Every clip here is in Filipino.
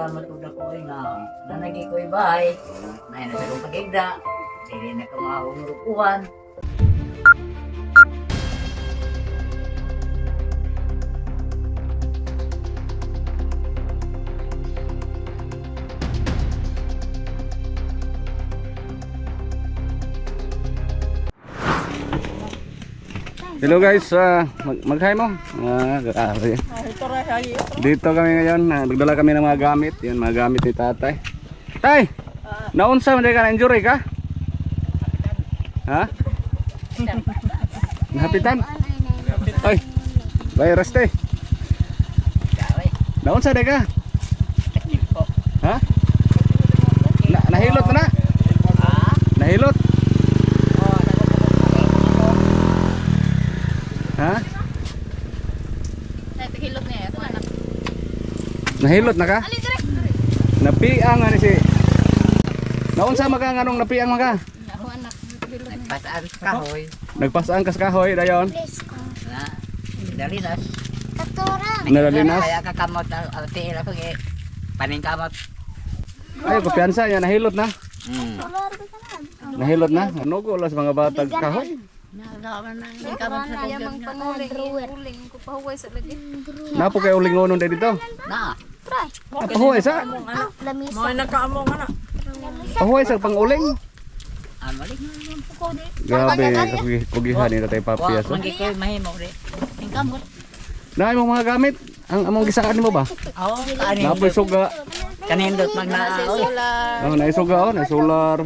salamat po na ko nga nanagi ko bahay. May na sa pagigda. Dili na ko mga Hello guys, ah, mag mag-hi mo. Ah, grabe. Dito kami ngayon, ah, nagdala kami ng mga gamit. Yan, mga gamit ni tatay. Tay! Naunsa man ka injury ka? Ha? Nahapitan? Ay, virus. Daway. Naunsa de ka? Ha? Na nahilot na na? Ah? Nahilot? Oh, Ha? Hilot niya, ito anak. Nahilot na ka? Ali, dire! Napiang ani si Naunsa maka nganong napiang maka? Niya. Pataan kahoy. Nagpasaan kas kahoy dayon. Na. Dalinas. Nalalinas. Kaya kakamot ang tiil ako eh. Paning kamot. Ay, kumpiyansa niya nahilot na. Hmm. Nahilot na. Ano ko las mga batag kahoy. Ka sa sa. Napo kay uling ngonon day dito. Na. Napahuway sa. Mga nakaamo nga na. Pahuway sa panguling. Ah. Grabe, kugi- kugihan ni tatay papi aso. manggi ko mahimo rin. Ang kamot. Naay mo mga gamit. Ang among gisaan mo ba? Oo, kanin. Napoy suga. Kanindot magna. Oh, naay suga oh, naay solar.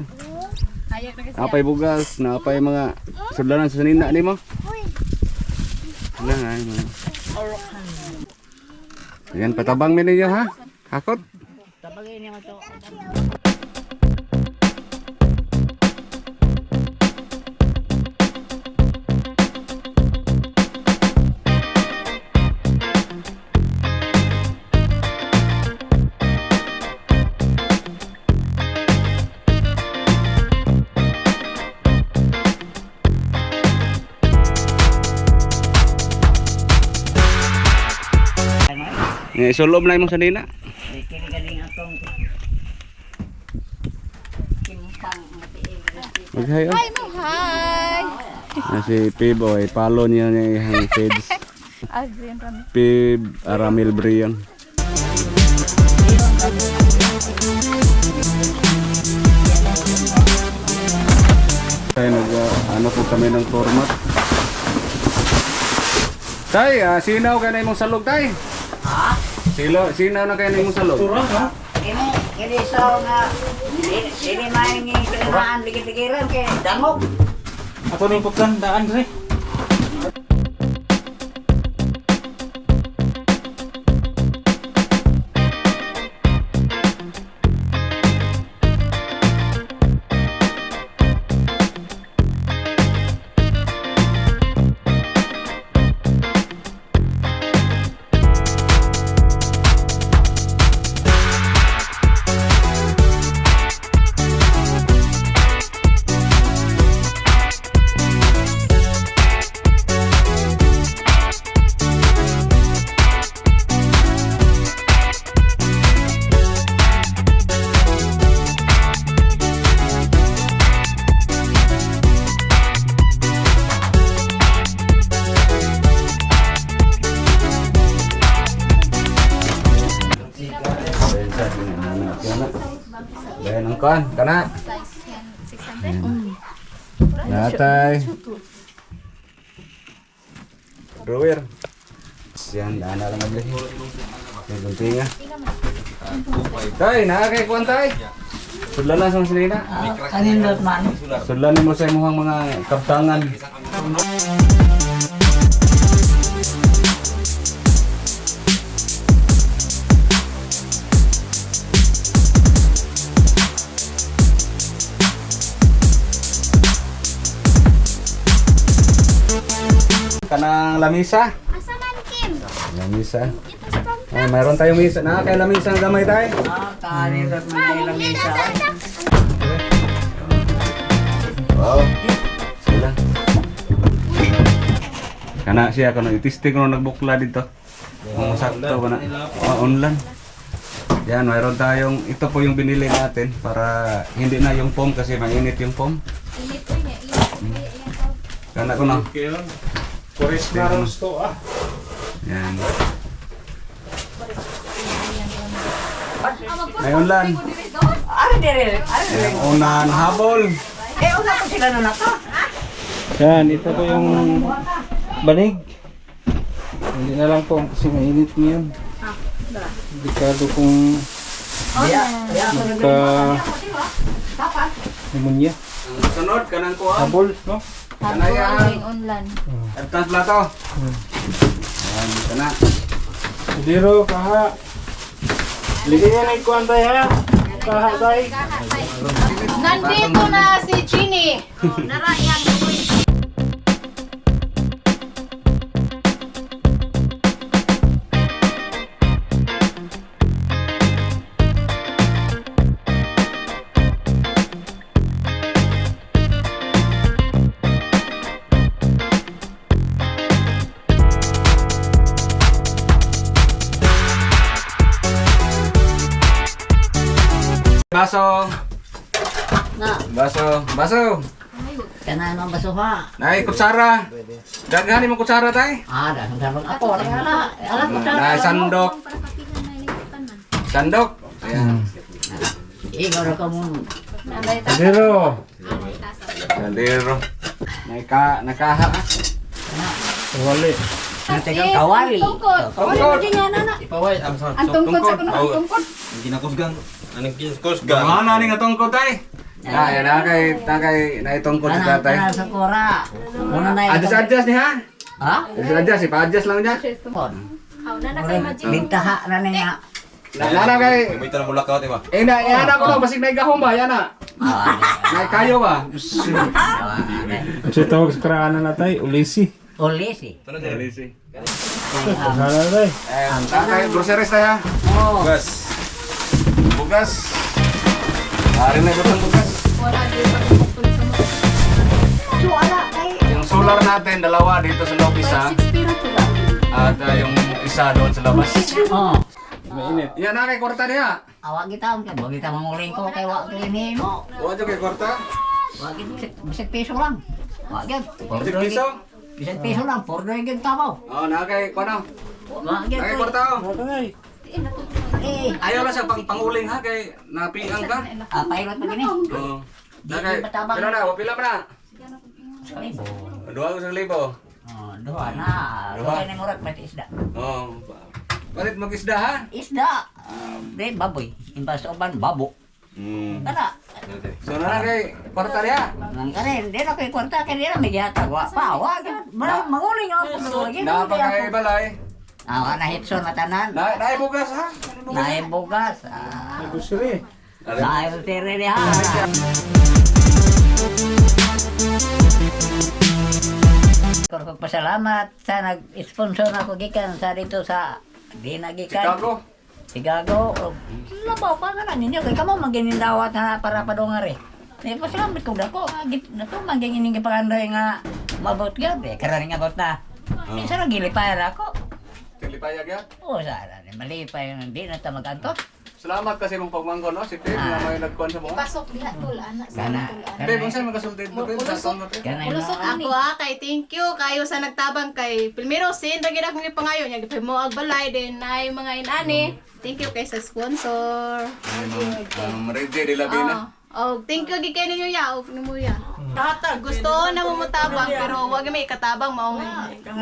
Napay bugas, napay mga sudlanan sa sanina nimo. Na ay mga. Yan patabang mi ninyo ha. Hakot. Tabagay niya mo to. Nga isulob na imong sanina. Kini galing akong kimpang matiil. Maghay oh. Hi mo, hi! Na si Pib oy, palo niya niya yung page. Adrian Rami. Pib Aramil Brion. Tayo nag ah, ano po kami ng format. Tay, ah, sinaw ka na imong salog tay. Ha? Silo, sinaw na kayo na imong salog. Kini kini so nga dili dili maing kinamaan ligid-ligiran kay dangog. Rin pagkandaan rin. Bayan kan, kana. 600. Natay. Drawer. Yan, dana lang mabili. May buntinga. Tay, nakakay kuwan tay. Sudlan na sa sinina. Kanindot man. Sudlan mo sa imuhang mga kaptangan. Kanang lamisa. Asa man, Kim? Lamisa. Ay, mayroon tayong misa. Nakakay lamisa ng gamay tayo. Ah, kanindot man kay lamisa. Wow. Sila. Kana siya kano itisting ko nagbukla dito. Kung sakto ba na? Ah, online. Yan, mayroon tayong, ito po yung binili natin para hindi na yung foam kasi mainit yung foam. Init po niya, init. Kana ko na. Puris na ros to ah. Yan. Ngayon lang, Ari dire, ari dire. unang habol. Eh, una ko sila na naka. Yan, ito po yung banig. Hindi na lang po kasi mainit ngayon. Delikado kung Kaya, kaya ako nag- ka pneumonia. Sunod, kanang kuha. Habol, no? Kana yan. Unlan. Advance plato. Yan, kana. Diro, kaha. Ligyan ay kuwan tayo ha. Kaha tayo. Nandito na si Ginny. Narayan Baso. Na, Baso. Baso. kana nang basuha. Nay, kutsara. Daghanin mo kutsara tay. Ah, dah sabon ako. Ala, ala, ala ko Nay, sandok. Sandok. Ayan. Igor ka mo. Diro. Sandiro. Nay ka, nakaha. Wali. Nategang kawali. Tungkod. Kawali mo din yan, anak. Ipaway, ang sa Ang tungkod sa kuno, ang tungkod. ginakusgan. Anong kinkusgan? Gamana ni nga tungkod ya na kay na kay na itungkod si tatay. kana sa kura. Muna na Adjust adjust ni ha. Ha? Adjust adjust, ipa-adjust lang niya. Aw, na na kay Majin. Bintaha na niya. Na na kay May tanong mula ka, di ba? Eh na, yan ako no, basig na gahom ba yan na. Ah, Nay kayo ba? Ang siya tawag sa karaanan na tayo, ulisi. Olisi. Ano dyan? Karaanan na tayo. Eh, tatay groceries tayo. Oh. Bugas. Bugas. Hari na butang bugas. Wala din sa tungkod sa mga. So, ala, kay Yung solar natin, dalawa dito sa loob isa. 60 na to ba? At ah, yung isa doon sa labas. Oh. Mainit. Yan na kay kwarta niya. Awak kita ang kaya kita manguling ko kay wak ini mo. Huwag kay kwarta. Wak kita bisag piso lang. Wak gid. Bisag piso. Bisag piso lang. Por doy gid tabaw. Oh, na kay kuno. Na kay kwarta. oh. Tatay. Eh, Ayaw lang siya pang panguling ha kay napiang ka. ah, pailot pa gini. Oo. Na kay. Pero na, wapila pa na. Sekali bo. Dua ko sa libo. Oh, duha na. Duha. Duha na murat mati isda. Oh. Palit mag isda ha. Isda. Ah, Di baboy. Imbas sa uban babo. Hmm. Kana. So na na kay kwarta niya. Nang kanin, di na kay kwarta kay di na may gihata. Wa pa, wa gid. Marang manguling ako. Lagi Na pa kay balay. Ah, na hitson matanan. Na na bugas ha. Naay bugas. Ah. Kusiri. Dahil tiri ni ha. Pasalamat sa nag-sponsor na ko gikan sa dito sa di na gikan. Chicago. Chicago. Labaw pa nga na ninyo kay kamo magininawat na para padongare. Eh pasalamat ko dako. Na to magining gipangandoy nga mabot gyud eh karon nga bot na. Minsan ang gilipayan ako. Tilipayag ya. Oo, sana. Malipay yung hindi na tamaganto. Salamat kasi mong pagmangko no si Tim na may nagkuhan sa mo. Pasok diha tul anak sa Kana. tul Babe, kung saan magasultid mo. Kana Ulusot na. ako ah, kay thank you kayo sa nagtabang kay Pilmiro sin ra gid akong pangayo nya gipay mo ag balay din nay mga inani. Thank you kay sa sponsor. Um, Reggie de la Vina. Oh, oh thank you gid kay ninyo ya, og nimo ya. Gusto na mo mutabang pero wag may katabang maong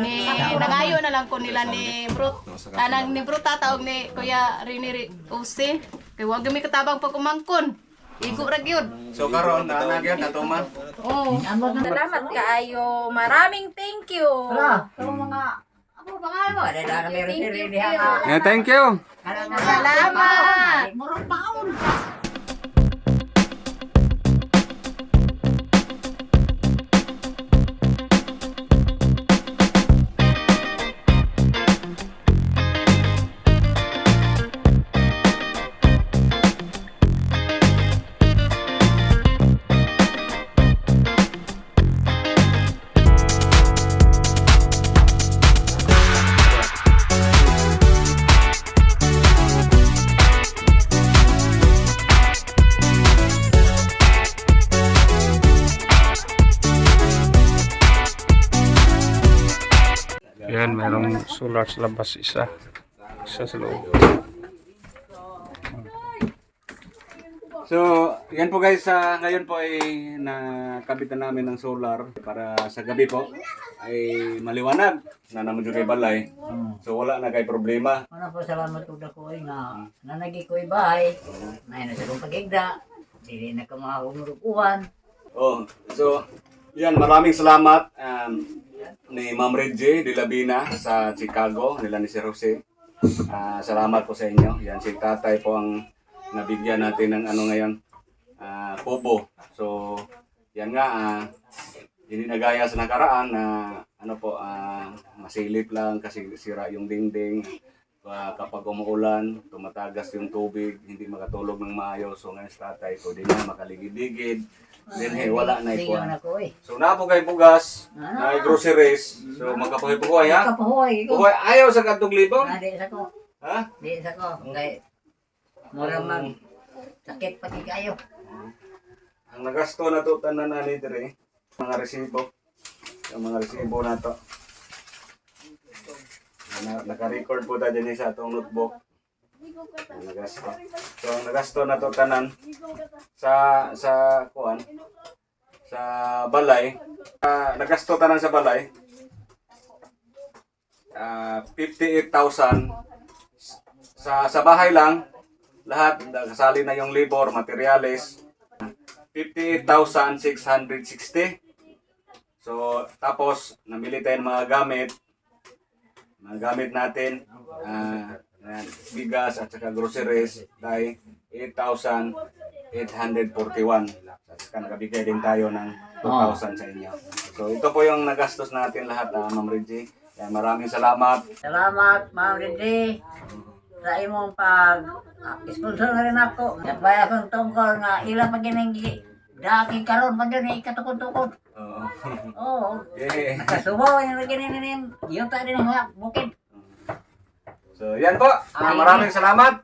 ni nangayo na lang ko nila ni Brut. Anang ni Brut tataog ni Kuya Rini Ri- Ose. Kay wag may katabang pag umangkon. Igo ra gyud. So karon na na gyud natuman. Oh. Salamat kaayo. Maraming thank you. Yung mga ako pa nga mo. Ada na meron si Rini ha. Yeah, thank you. Salamat. Murang paon. Ayan, merong solar sa labas isa. Isa sa loob. So, yan po guys, sa ngayon po ay nakabit na namin ng solar para sa gabi po ay maliwanag na naman yung kay balay. So wala na kay problema. Ano po salamat ko dako ay nga nanagi ko bahay. Nay na sa kong pagigda. Dili na ko mahumurukuan. Oh, so yan, maraming salamat um, ni Ma'am Reggie de Labina sa Chicago, nila ni Sir Jose. Ah, salamat po sa inyo. Yan si Tatay po ang nabigyan natin ng ano ngayon, ah, popo. So, yan nga, ah, hindi sa nakaraan na ano po, ah, masilip lang kasi sira yung dingding. Ah, kapag umuulan, tumatagas yung tubig, hindi makatulog ng maayos. So ngayon sa tatay ko, di na makaligid-ligid. Then hey, wala na ikuan. ko eh. So na po kay bugas, na groceries. So magkapuhay-puhay ha. Kapahoy ko. Puhay, ayaw sa katong libong. Di sa ko. Ha? Di sa ko. Ngay mura mag sakit pati kayo. Ang nagasto na to tanan na ni dire, mga resibo. Yung mga resibo na to. Na, naka-record po tayo din sa atong notebook. Ang nagasto. So ang nagasto na to tanan sa sa kuan sa balay. Ah, nagasto tanan sa balay. Ah, 58,000 sa sa bahay lang lahat kasali na yung labor, materials. 58,660. So, tapos, namili tayo ng mga gamit. Mga gamit natin, ayan, bigas at saka groceries, dahil 8,841. At saka nakabigay din tayo ng 2,000 sa inyo. So, ito po yung nagastos natin lahat, ah, Ma'am Reggie. Yan, maraming salamat. Salamat Ma'am Rindy. Sa imong pag ah, sponsor na rin ako. Nagbaya akong tungkol nga ilang pag gininggi. Daki karon pag yun ikatukod-tukod. Oo. Yeah. Nakasubaw yung nagininim. Yung tayo din nga bukid. So, yan po. Ah, maraming salamat.